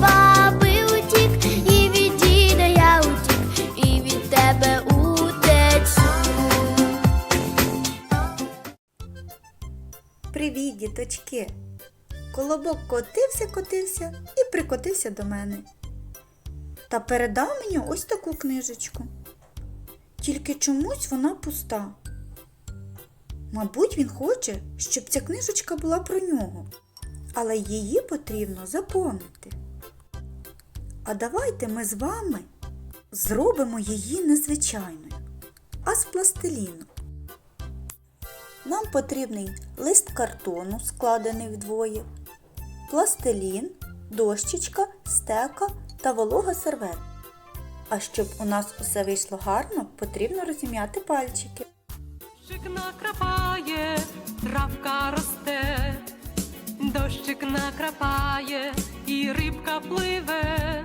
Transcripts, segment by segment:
баби утік, і від утік, і від тебе утечу. Привіт, діточки! Колобок котився, котився і прикотився до мене. Та передав мені ось таку книжечку. Тільки чомусь вона пуста. Мабуть, він хоче, щоб ця книжечка була про нього, але її потрібно заповнити. А давайте ми з вами зробимо її незвичайною, а з пластиліну. Нам потрібний лист картону, складений вдвоє, пластилін, дощечка, стека та волога сервет. А щоб у нас усе вийшло гарно, потрібно розім'яти пальчики. Дощик накрапає, травка росте, дощик накрапає, і рибка пливе,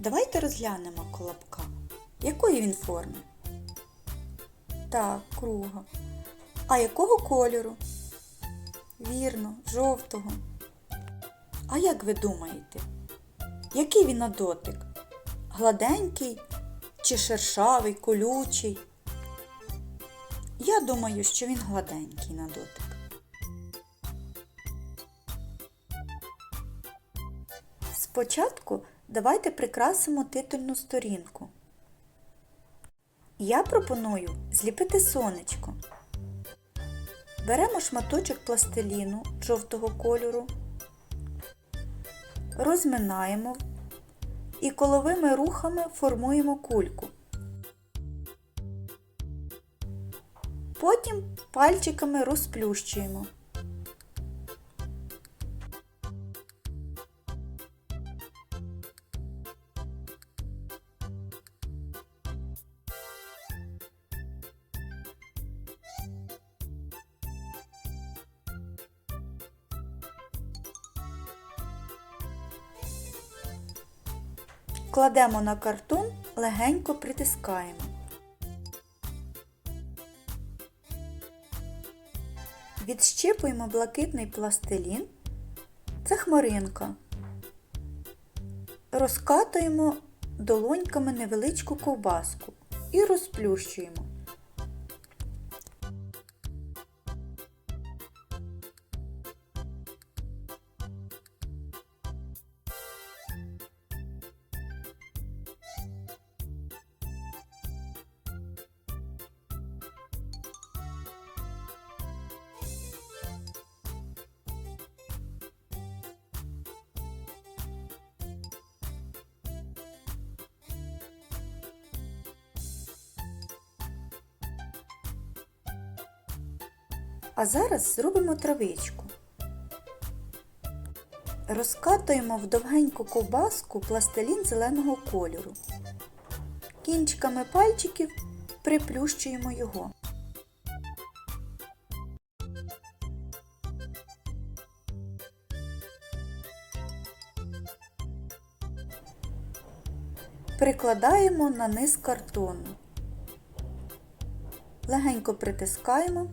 Давайте розглянемо колобка. Якої він форми? Так, круга. А якого кольору? Вірно, жовтого. А як ви думаєте? Який він на дотик? Гладенький чи шершавий, колючий? Я думаю, що він гладенький на дотик. Спочатку давайте прикрасимо титульну сторінку. Я пропоную зліпити сонечко. Беремо шматочок пластиліну жовтого кольору, розминаємо і коловими рухами формуємо кульку. Потім пальчиками розплющуємо. Кладемо на картон, легенько притискаємо. Відщипуємо блакитний пластилін. Це хмаринка. Розкатуємо долоньками невеличку ковбаску і розплющуємо. А зараз зробимо травичку. Розкатуємо в довгеньку ковбаску пластилін зеленого кольору. Кінчиками пальчиків приплющуємо його. Прикладаємо на низ картону. Легенько притискаємо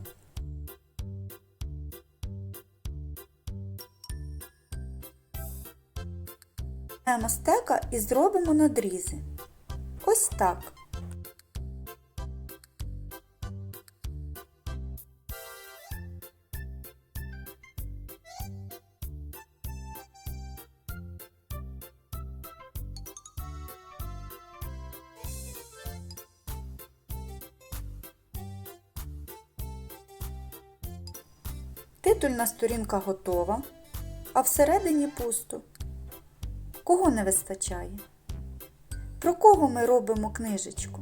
Беремо стека і зробимо надрізи. Ось так. Титульна сторінка готова, а всередині пусто. Кого не вистачає? Про кого ми робимо книжечку?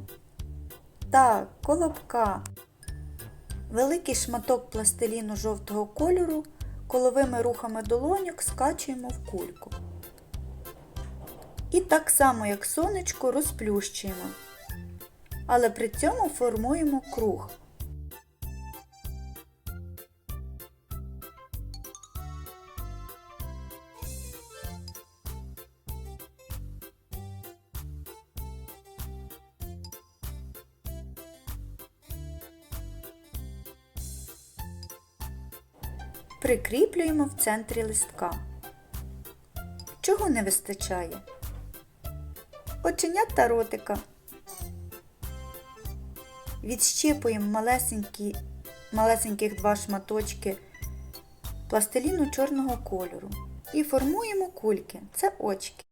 Так, колобка. Великий шматок пластиліну жовтого кольору коловими рухами долоньок скачуємо в кульку. І так само, як сонечко, розплющуємо. Але при цьому формуємо круг. Прикріплюємо в центрі листка. Чого не вистачає? Оченят та ротика. Відщипуємо малесенькі, малесеньких два шматочки пластиліну чорного кольору і формуємо кульки. Це очки.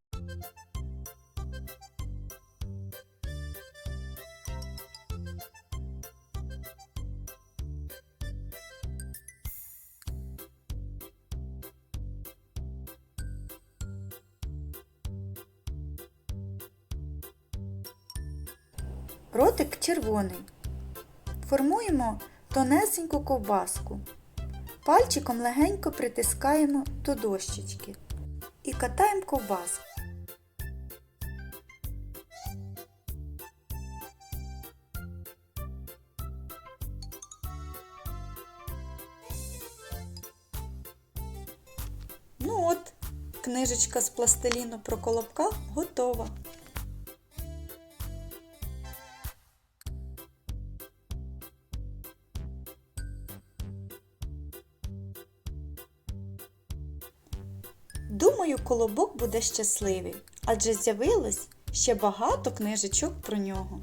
Ротик червоний. Формуємо тонесеньку ковбаску. Пальчиком легенько притискаємо до дощечки і катаємо ковбаску. Ну от, книжечка з пластиліну про колобка готова. Думаю, колобок буде щасливий, адже з'явилось ще багато книжечок про нього.